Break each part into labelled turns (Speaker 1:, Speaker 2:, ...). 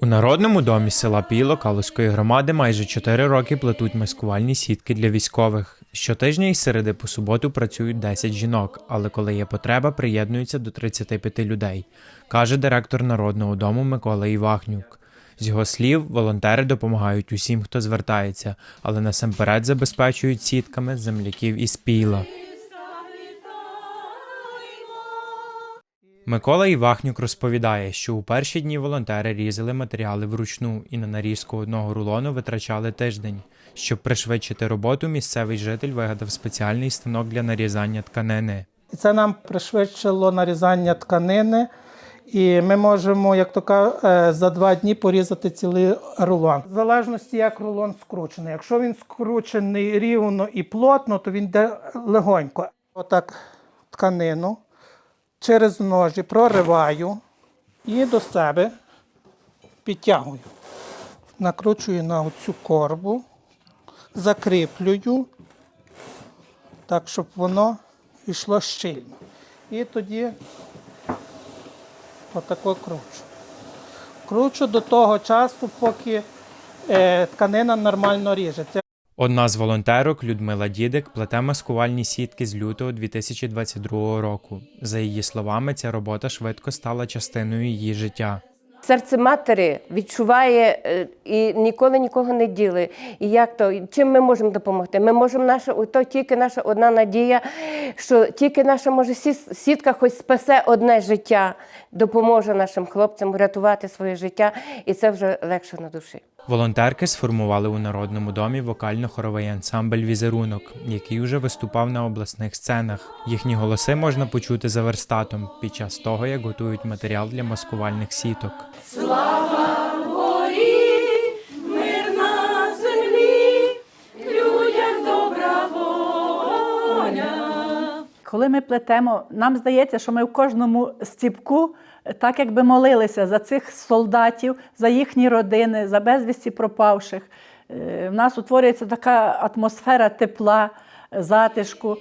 Speaker 1: У народному домі села Піло Калузької громади майже 4 роки плетуть маскувальні сітки для військових. Щотижня із середи по суботу працюють 10 жінок, але коли є потреба, приєднуються до 35 людей, каже директор народного дому Микола Івахнюк. З його слів, волонтери допомагають усім, хто звертається, але насамперед забезпечують сітками земляків із Піла. Микола Івахнюк розповідає, що у перші дні волонтери різали матеріали вручну і на нарізку одного рулону витрачали тиждень. Щоб пришвидшити роботу, місцевий житель вигадав спеціальний станок для нарізання тканини.
Speaker 2: Це нам пришвидшило нарізання тканини, і ми можемо, як то кажуть, е, за два дні порізати цілий рулон. В залежності, як рулон скручений. Якщо він скручений рівно і плотно, то він йде легонько. Отак тканину через ножі прориваю і до себе підтягую. Накручую на цю корбу, закріплюю так, щоб воно йшло щільно. І тоді отако кручу. Кручу до того часу, поки е, тканина нормально ріжеться.
Speaker 1: Одна з волонтерок Людмила Дідик плете маскувальні сітки з лютого 2022 року. За її словами, ця робота швидко стала частиною її життя.
Speaker 3: Серце матері відчуває е, і ніколи нікого не діли. І як то, чим ми можемо допомогти? Ми можемо наша, то тільки наша одна надія, що тільки наша може сітка хоч спасе одне життя, допоможе нашим хлопцям врятувати своє життя, і це вже легше на душі.
Speaker 1: Волонтерки сформували у народному домі вокально-хоровий ансамбль Візерунок, який уже виступав на обласних сценах. Їхні голоси можна почути за верстатом під час того, як готують матеріал для маскувальних сіток.
Speaker 4: Коли ми плетемо, нам здається, що ми в кожному стіпку так якби молилися за цих солдатів, за їхні родини, за безвісті пропавших. Е, В нас утворюється така атмосфера тепла, затишку.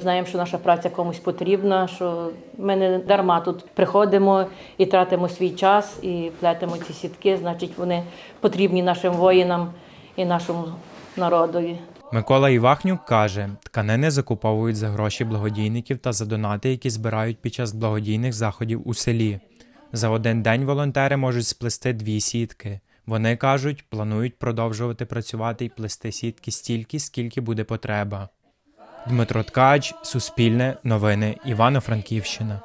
Speaker 5: Знаємо, що наша праця комусь потрібна, що ми не дарма тут приходимо і тратимо свій час, і плетемо ці сітки, значить, вони потрібні нашим воїнам і нашому народові.
Speaker 1: Микола Івахнюк каже, тканини закуповують за гроші благодійників та за донати, які збирають під час благодійних заходів у селі. За один день волонтери можуть сплести дві сітки. Вони кажуть, планують продовжувати працювати і плести сітки стільки, скільки буде потреба. Дмитро Ткач, Суспільне, Новини, Івано-Франківщина.